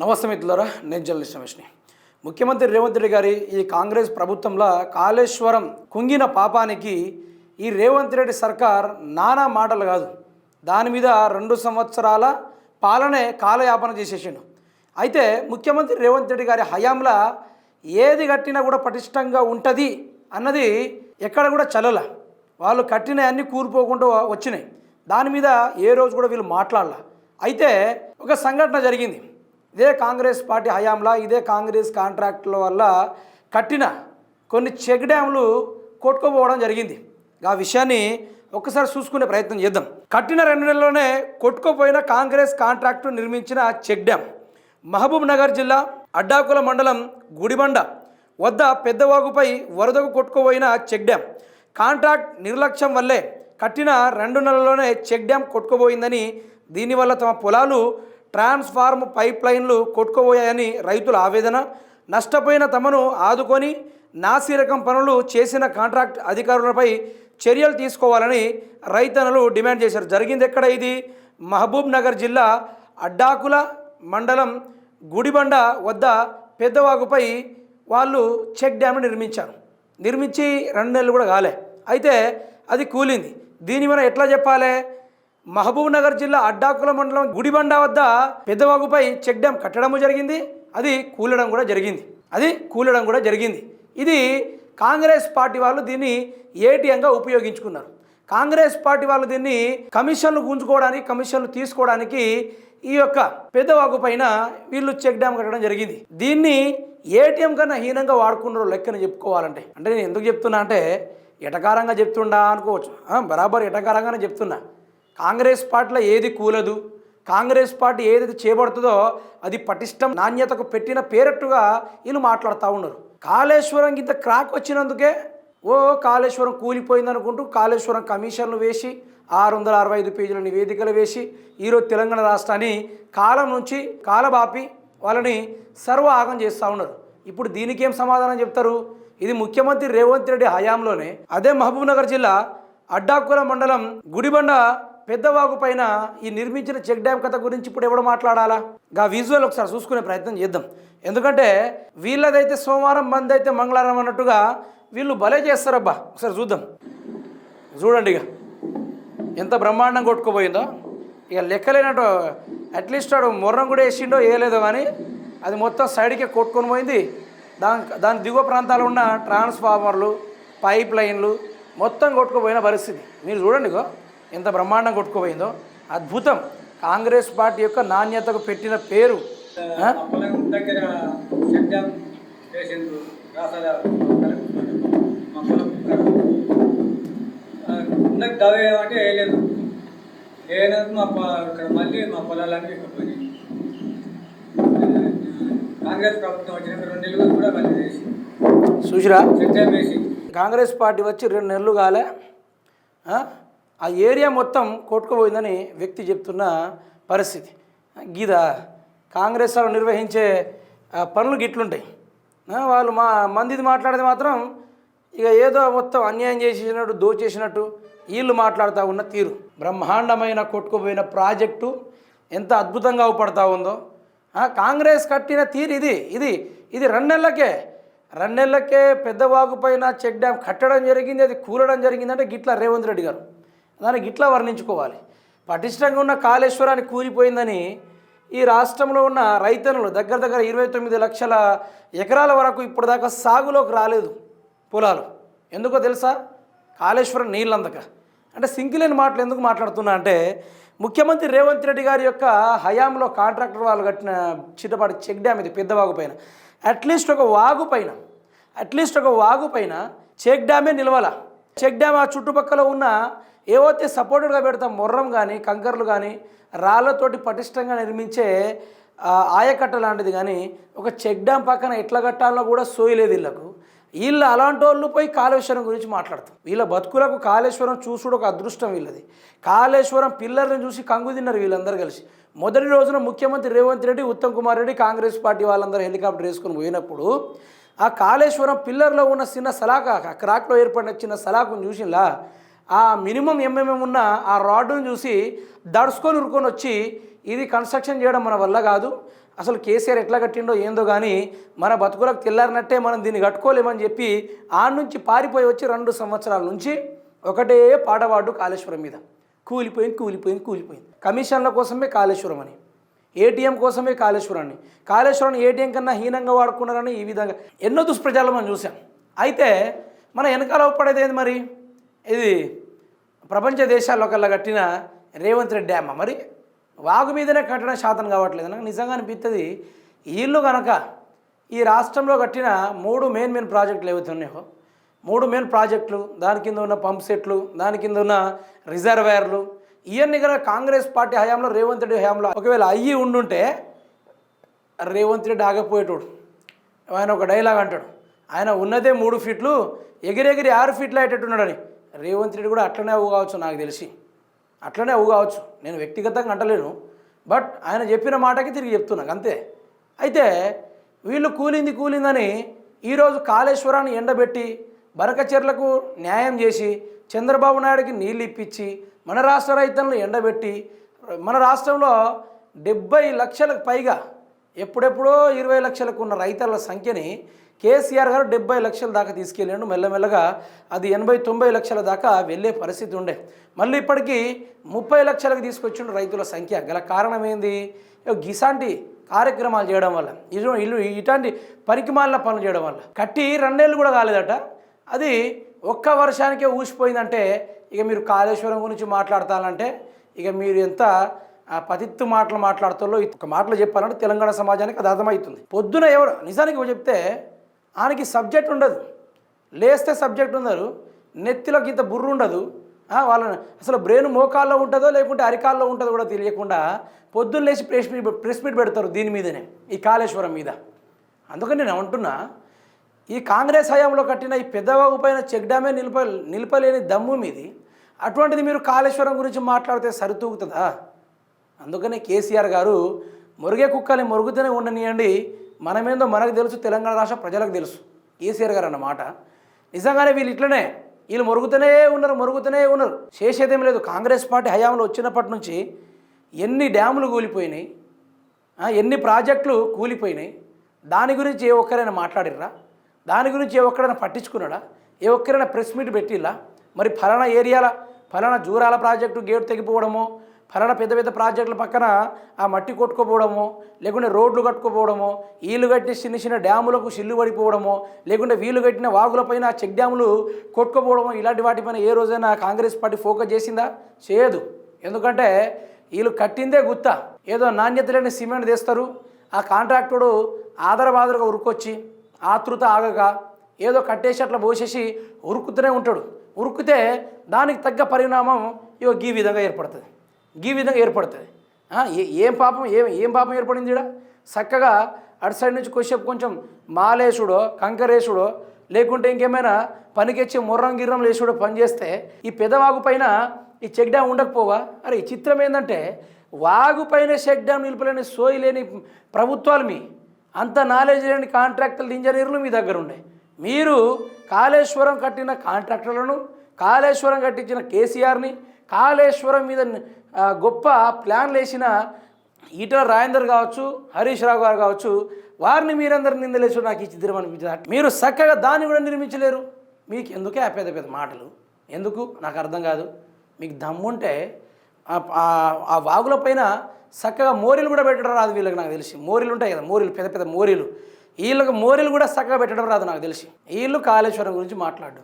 నమస్తే మిత్రులారా నేను జర్నలిస్ట్ రమేష్ని. ముఖ్యమంత్రి రేవంత్ రెడ్డి గారి ఈ కాంగ్రెస్ ప్రభుత్వంలో కాళేశ్వరం కుంగిన పాపానికి ఈ రేవంత్ రెడ్డి సర్కార్ నానా మాటలు కాదు. దాని మీద రెండు సంవత్సరాల పాలనే కాలయాపన చేసేసిండు. అయితే ముఖ్యమంత్రి రేవంత్ రెడ్డి గారి హయాంలో ఏది కట్టినా కూడా పటిష్టంగా ఉంటుంది అన్నది ఎక్కడ కూడా చల్లల. వాళ్ళు కట్టిన అన్ని కూలిపోకుండా వచ్చినాయి. దాని మీద ఏ రోజు కూడా వీళ్ళు మాట్లాడాల. అయితే ఒక సంఘటన జరిగింది. ఇదే కాంగ్రెస్ పార్టీ హయాంలా ఇదే కాంగ్రెస్ కాంట్రాక్టుల వల్ల కట్టిన కొన్ని చెక్ డ్యాములు కొట్టుకోపోవడం జరిగింది. ఆ విషయాన్ని ఒక్కసారి చూసుకునే ప్రయత్నం చేద్దాం. కట్టిన రెండు నెలల్లోనే కొట్టుకోపోయిన కాంగ్రెస్ కాంట్రాక్టు నిర్మించిన చెక్ డ్యామ్. మహబూబ్ నగర్ జిల్లా అడ్డాకుల మండలం గుడిబండ వద్ద పెద్దవాగుపై వరదకు కొట్టుకుపోయిన చెక్ డ్యామ్. కాంట్రాక్ట్ నిర్లక్ష్యం వల్లే కట్టిన రెండు నెలల్లోనే చెక్ డ్యాం కొట్టుకుపోయిందని దీనివల్ల తమ పొలాలు ట్రాన్స్ఫార్మ్ పైప్ లైన్లు కొట్టుకుపోయాయని రైతుల ఆవేదన. నష్టపోయిన తమను ఆదుకొని నాసిరకం పనులు చేసిన కాంట్రాక్ట్ అధికారులపై చర్యలు తీసుకోవాలని రైతన్నలు డిమాండ్ చేశారు. జరిగింది ఎక్కడ ఇది? మహబూబ్ నగర్ జిల్లా అడ్డాకుల మండలం గుడిబండ వద్ద పెద్దవాగుపై వాళ్ళు చెక్ డ్యామ్ను నిర్మించారు. నిర్మించి రెండు నెలలు కూడా కాలే. అయితే అది కూలింది. దీని మనం ఎట్లా చెప్పాలి? మహబూబ్ నగర్ జిల్లా అడ్డాకుల మండలం గుడిబండ వద్ద పెద్దవాగుపై చెక్ డ్యామ్ కట్టడము జరిగింది. అది కూలడం కూడా జరిగింది. అది కూలడం కూడా జరిగింది. ఇది కాంగ్రెస్ పార్టీ వాళ్ళు దీన్ని ఏటీఎంగా ఉపయోగించుకున్నారు. కాంగ్రెస్ పార్టీ వాళ్ళు దీన్ని కమిషన్లు గుంజుకోవడానికి కమిషన్లు తీసుకోవడానికి ఈ యొక్క పెద్దవాగు పైన వీళ్ళు చెక్ డ్యామ్ కట్టడం జరిగింది. దీన్ని ఏటీఎం కన్నా హీనంగా వాడుకున్నారు లెక్కన చెప్పుకోవాలంటే. అంటే నేను ఎందుకు చెప్తున్నా అంటే ఎటకారంగా చెప్తుండా అనుకోవచ్చు. బరాబర్ ఎటకారంగానే చెప్తున్నా. కాంగ్రెస్ పార్టీలో ఏది కూలదు కాంగ్రెస్ పార్టీ ఏదైతే చేపడుతుందో అది పటిష్టం నాణ్యతకు పెట్టిన పేరట్టుగా వీళ్ళు మాట్లాడుతూ ఉన్నారు. కాళేశ్వరం ఇంత క్రాక్ వచ్చినందుకే ఓ కాళేశ్వరం కూలిపోయింది అనుకుంటూ కాళేశ్వరం కమిషన్లు వేసి ఆరు వందల అరవై ఐదు పేజీల నివేదికలు వేసి ఈరోజు తెలంగాణ రాష్ట్రాన్ని కాలం నుంచి కాలబాపి వాళ్ళని సర్వ ఆగం చేస్తూ ఉన్నారు. ఇప్పుడు దీనికి ఏం సమాధానం చెప్తారు? ఇది ముఖ్యమంత్రి రేవంత్ రెడ్డి హయాంలోనే అదే మహబూబ్నగర్ జిల్లా అడ్డాకుల మండలం గుడిబండ పెద్దవాగు పైన ఈ నిర్మించిన చెక్ డ్యామ్ కథ గురించి ఇప్పుడు ఎవడు మాట్లాడాలా? గా విజువల్ ఒకసారి చూసుకునే ప్రయత్నం చేద్దాం. ఎందుకంటే వీళ్ళదైతే సోమవారం మంది అయితే మంగళవారం అన్నట్టుగా వీళ్ళు భలే చేస్తారబ్బా. ఒకసారి చూద్దాం. చూడండి ఇక. ఎంత బ్రహ్మాండం కొట్టుకుపోయిందో. ఇక లెక్కలేనట్టు అట్లీస్ట్ వాడు మొర్రం కూడా వేసిండో వేయలేదో కానీ అది మొత్తం సైడ్కే కొట్టుకొని పోయింది. దాని దాని దిగువ ప్రాంతాలు ఉన్న ట్రాన్స్ఫార్మర్లు పైప్ లైన్లు మొత్తం కొట్టుకుపోయిన పరిస్థితి. మీరు చూడండి ఇగో. ఎంత బ్రహ్మాండం కొట్టుకుపోయిందో. అద్భుతం. కాంగ్రెస్ పార్టీ యొక్క నాణ్యతకు పెట్టిన పేరు. ఇక్కడ. ఉన్నది దవ ఏమంటే వేయలేదు. వేయలేదు మా ఇక్కడ మళ్ళీ మా పొలాలన్నీ ఎక్కిపోయినాయి కాంగ్రెస్ ప్రభుత్వం రెండు నెలలు కూడా మళ్ళీ చూసిరా కాంగ్రెస్ పార్టీ వచ్చి రెండు నెలలు కాలే. ఆ? ఏరియా మొత్తం కొట్టుకుపోయిందని వ్యక్తి చెప్తున్న పరిస్థితి. గీద కాంగ్రెస్ వాళ్ళు నిర్వహించే పనులు గిట్లుంటాయి. వాళ్ళు మా మందిది మాట్లాడేది మాత్రం ఇక ఏదో మొత్తం అన్యాయం చేసేసినట్టు దోచేసినట్టు వీళ్ళు మాట్లాడుతూ ఉన్న తీరు. బ్రహ్మాండమైన కొట్టుకుపోయిన ప్రాజెక్టు ఎంత అద్భుతంగా అవపడతా ఉందో. కాంగ్రెస్ కట్టిన తీరు ఇది ఇది ఇది రెండేళ్ళకే. రెండేళ్ళకే పెద్దవాగు పైన చెక్ డ్యామ్ కట్టడం జరిగింది అది కూలడం జరిగిందంటే గిట్ల రేవంత్ రెడ్డి గారు. దానికి గిట్లా వర్ణించుకోవాలి. పటిష్టంగా ఉన్న కాళేశ్వరాన్ని కూలిపోయిందని ఈ రాష్ట్రంలో ఉన్న రైతన్నులు దగ్గర దగ్గర ఇరవై తొమ్మిది లక్షల ఎకరాల వరకు ఇప్పటిదాకా సాగులోకి రాలేదు పొలాలు. ఎందుకో తెలుసా? కాళేశ్వరం నీళ్ళందక. అంటే సింకిలేని మాటలు ఎందుకు మాట్లాడుతున్నా అంటే ముఖ్యమంత్రి రేవంత్ రెడ్డి గారి యొక్క హయాంలో కాంట్రాక్టర్ వాళ్ళు కట్టిన చిట్టపాటి చెక్ డ్యామ్ ఇది పెద్ద వాగు పైన. అట్లీస్ట్ ఒక వాగు పైన అట్లీస్ట్ ఒక వాగు పైన చెక్ డ్యామే నిలవాల? చెక్ డ్యామ్ ఆ చుట్టుపక్కల ఉన్న ఏవైతే సపోర్టెడ్గా పెడతాం మొర్రం కానీ కంకర్లు కానీ రాళ్ళతోటి పటిష్టంగా నిర్మించే ఆయకట్ట లాంటిది కానీ ఒక చెక్ డ్యామ్ పక్కన ఎట్లా కట్టాలో కూడా సోయలేదు వీళ్ళకు వీళ్ళు అలాంటి వాళ్ళు పోయి కాళేశ్వరం గురించి మాట్లాడతాం. వీళ్ళ బతుకులకు కాళేశ్వరం చూసుడు ఒక అదృష్టం వీళ్ళది. కాళేశ్వరం పిల్లర్ని చూసి కంగు తిన్నారు వీళ్ళందరూ కలిసి. మొదటి రోజున ముఖ్యమంత్రి రేవంత్ రెడ్డి ఉత్తమ్ కుమార్ రెడ్డి కాంగ్రెస్ పార్టీ వాళ్ళందరూ హెలికాప్టర్ వేసుకొని పోయినప్పుడు ఆ కాళేశ్వరం పిల్లర్లో ఉన్న చిన్న సలాక క్రాక్లో ఏర్పడిన చిన్న సలాకును చూసిలా ఆ మినిమం ఎంఎంఎం ఉన్న ఆ రాడ్ను చూసి దడుచుకొని ఉరుకొని వచ్చి ఇది కన్స్ట్రక్షన్ చేయడం మన వల్ల కాదు. అసలు కేసీఆర్ ఎట్లా కట్టిండో ఏందో కానీ మన బతుకులకు తెల్లారినట్టే మనం దీన్ని కట్టుకోలేమని చెప్పి ఆ నుంచి పారిపోయి వచ్చి రెండు సంవత్సరాల నుంచి ఒకటే పాటవాడు కాళేశ్వరం మీద. కూలిపోయింది కూలిపోయింది కూలిపోయింది. కమిషన్ల కోసమే కాళేశ్వరం అని. ఏటీఎం కోసమే కాళేశ్వరాన్ని కాళేశ్వరాన్ని ఏటీఎం కన్నా హీనంగా వాడుకున్నారని ఈ విధంగా ఎన్నో దుష్ప్రచారాలు మనం చూసాం అయితే మన వెనకాల పడేది ఏంది మరి? ఇది ప్రపంచ దేశాల్లో కల్లా కట్టిన రేవంత్ రెడ్డి డ్యామ్ మరి వాగు మీదనే కట్టడం శాతం కావట్లేదు. నాకు నిజంగా అనిపిస్తుంది వీళ్ళు కనుక ఈ రాష్ట్రంలో కట్టిన మూడు మెయిన్ మెయిన్ ప్రాజెక్టులు ఏవైతున్నాయో మూడు మెయిన్ ప్రాజెక్టులు దాని కింద ఉన్న పంప్ సెట్లు దాని కింద ఉన్న రిజర్వాయర్లు ఇవన్నీ కనుక కాంగ్రెస్ పార్టీ హయాంలో రేవంత్ రెడ్డి హయాంలో ఒకవేళ అయ్యి ఉండుంటే రేవంత్ రెడ్డి ఆగపోయేటోడు. ఆయన ఒక డైలాగ్ అంటాడు. ఆయన ఉన్నదే మూడు ఫీట్లు ఎగిరెగిరి ఆరు ఫీట్లు అయ్యేటట్టున్నాడని. రేవంత్ రెడ్డి కూడా అట్లనే అవు కావచ్చు నాకు తెలిసి. అట్లనే అవు కావచ్చు. నేను వ్యక్తిగతంగా అంటలేను. బట్ ఆయన చెప్పిన మాటకి తిరిగి చెప్తున్నాను అంతే. అయితే వీళ్ళు కూలింది కూలిందని ఈరోజు కాళేశ్వరాన్ని ఎండబెట్టి బరకచెర్లకు న్యాయం చేసి చంద్రబాబు నాయుడికి నీళ్ళు ఇప్పించి మన రాష్ట్ర రైతులను ఎండబెట్టి మన రాష్ట్రంలో డెబ్బై లక్షలకు పైగా ఎప్పుడెప్పుడో ఇరవై లక్షలకు ఉన్న రైతుల సంఖ్యని కేసీఆర్ గారు డెబ్బై లక్షల దాకా తీసుకెళ్ళాడు మెల్లమెల్లగా అది ఎనభై తొంభై లక్షల దాకా వెళ్ళే పరిస్థితి ఉండే మళ్ళీ ఇప్పటికీ ముప్పై లక్షలకు తీసుకొచ్చిండు రైతుల సంఖ్య గల కారణం ఏంది గిసాంటి కార్యక్రమాలు చేయడం వల్ల ఇటు ఇల్లు ఇట్లాంటి పరికిమాలిన పనులు చేయడం వల్ల కట్టి రెండేళ్ళు కూడా కాలేదట అది ఒక్క వర్షానికే ఊసిపోయిందంటే ఇక మీరు కాళేశ్వరం గురించి మాట్లాడతానంటే ఇక మీరు ఎంత పతిత్తు మాటలు మాట్లాడుతారో ఒక మాటలు చెప్పాలంటే తెలంగాణ సమాజానికి అది అర్థమవుతుంది. పొద్దున ఎవరు నిజానికి చెప్తే ఆయనకి సబ్జెక్ట్ ఉండదు. లేస్తే సబ్జెక్ట్ ఉండరు నెత్తిలోకి ఇంత బుర్రు ఉండదు. ఆ, వాళ్ళని అసలు బ్రెయిన్ మోకాల్లో ఉంటుందో లేకుంటే అరికాల్లో ఉంటుందో కూడా తెలియకుండా పొద్దున్న లేచి ప్రెస్ మీట్ ప్రెస్ మీట్ పెడతారు దీని మీదనే ఈ కాళేశ్వరం మీద. అందుకని నేను అంటున్నా ఈ కాంగ్రెస్ హయాంలో కట్టిన ఈ పెద్దవాగు పైన చెక్ డ్యామే నిలప నిలపలేని దమ్ము మీది. అటువంటిది మీరు కాళేశ్వరం గురించి మాట్లాడితే సరితూగుతుందా? అందుకనే కేసీఆర్ గారు మురుగే కుక్కని మురుగుతూనే ఉండనియండి. మనమేందో మనకు తెలుసు తెలంగాణ రాష్ట్ర ప్రజలకు తెలుసు. కేసీఆర్ గారు అన్నమాట నిజంగానే వీళ్ళు ఇట్లనే వీళ్ళు మురుగుతూనే ఉన్నారు మురుగుతూనే ఉన్నారు. చేసేదేం లేదు. కాంగ్రెస్ పార్టీ హయాంలో వచ్చినప్పటి నుంచి ఎన్ని డ్యాములు కూలిపోయినాయి? ఎన్ని ప్రాజెక్టులు కూలిపోయినాయి? దాని గురించి ఏ ఒక్కరైనా మాట్లాడిర్రా? దాని గురించి ఏ ఒక్కరైనా పట్టించుకున్నాడా? ఏ ఒక్కరైనా ప్రెస్ మీట్ పెట్టిలా మరి ఫలానా ఏరియాల ఫలానా జూరాల ప్రాజెక్టు గేటు తెగిపోవడము ఫలానా పెద్ద పెద్ద ప్రాజెక్టుల పక్కన ఆ మట్టి కొట్టుకోపోవడమో లేకుంటే రోడ్లు కట్టుకోపోవడము వీళ్ళు కట్టిన చిన్న చిన్న డ్యాములకు సిల్లు పడిపోవడము లేకుంటే వీళ్ళు కట్టిన వాగులపైన ఆ చెక్ డ్యాములు కొట్టుకోపోవడము ఇలాంటి వాటిపైన ఏ రోజైనా కాంగ్రెస్ పార్టీ ఫోకస్ చేసిందా? చేయదు. ఎందుకంటే వీళ్ళు కట్టిందే గుత్త. ఏదో నాణ్యత లేని సిమెంట్ తెస్తారు. ఆ కాంట్రాక్టుడు ఆదరబాదరగా ఉరుకొచ్చి ఆతృత ఆగక ఏదో కట్టేసి అట్లా పోసేసి ఉరుకుతూనే ఉంటాడు. ఉరుకుతే దానికి తగ్గ పరిణామం ఇగో ఈ విధంగా ఏర్పడుతుంది. ఈ విధంగా ఏర్పడుతుంది. ఏ- ఏం పాపం ఏం ఏం పాపం ఏర్పడింది ఇక్కడ చక్కగా అటు సైడ్ నుంచి కొద్దిసేపు కొంచెం మాలేసుడో కంకరేసుడో లేకుంటే ఇంకేమైనా పనికిచ్చి ముర్రం గిర్రం లేసుడో పనిచేస్తే ఈ పెదవాగు పైన ఈ చెక్ డ్యామ్ ఉండకపోవా? అరే ఈ చిత్రం ఏంటంటే వాగు పైన చెక్ డ్యామ్ నిలిపలేని సోయి లేని ప్రభుత్వాలు మీ. అంత నాలెడ్జ్ లేని కాంట్రాక్టర్లు ఇంజనీర్లు మీ దగ్గర ఉండే మీరు కాళేశ్వరం కట్టిన కాంట్రాక్టర్లను కాళేశ్వరం కట్టించిన కేసీఆర్ని కాళేశ్వరం మీద గొప్ప ప్లాన్లు వేసిన ఈటల రాజేందర్ కావచ్చు హరీష్ రావు గారు కావచ్చు వారిని మీరందరూ నిందలేసు నాకు ఈ చిత్రం అనిపించింది. మీరు చక్కగా దాన్ని కూడా నిర్మించలేరు. మీకు ఎందుకే ఆ పెద్ద పెద్ద మాటలు? ఎందుకు? నాకు అర్థం కాదు. మీకు దమ్ముంటే ఆ- ఆ వాగుల పైన చక్కగా మోరీలు కూడా పెట్టడం రాదు వీళ్ళకి నాకు తెలిసి. మోరీలు ఉంటాయి కదా మోరీలు పెద్ద పెద్ద మోరీలు. వీళ్ళకి మోరీలు కూడా చక్కగా పెట్టడం రాదు నాకు తెలిసి. వీళ్ళు కాళేశ్వరం గురించి మాట్లాడు.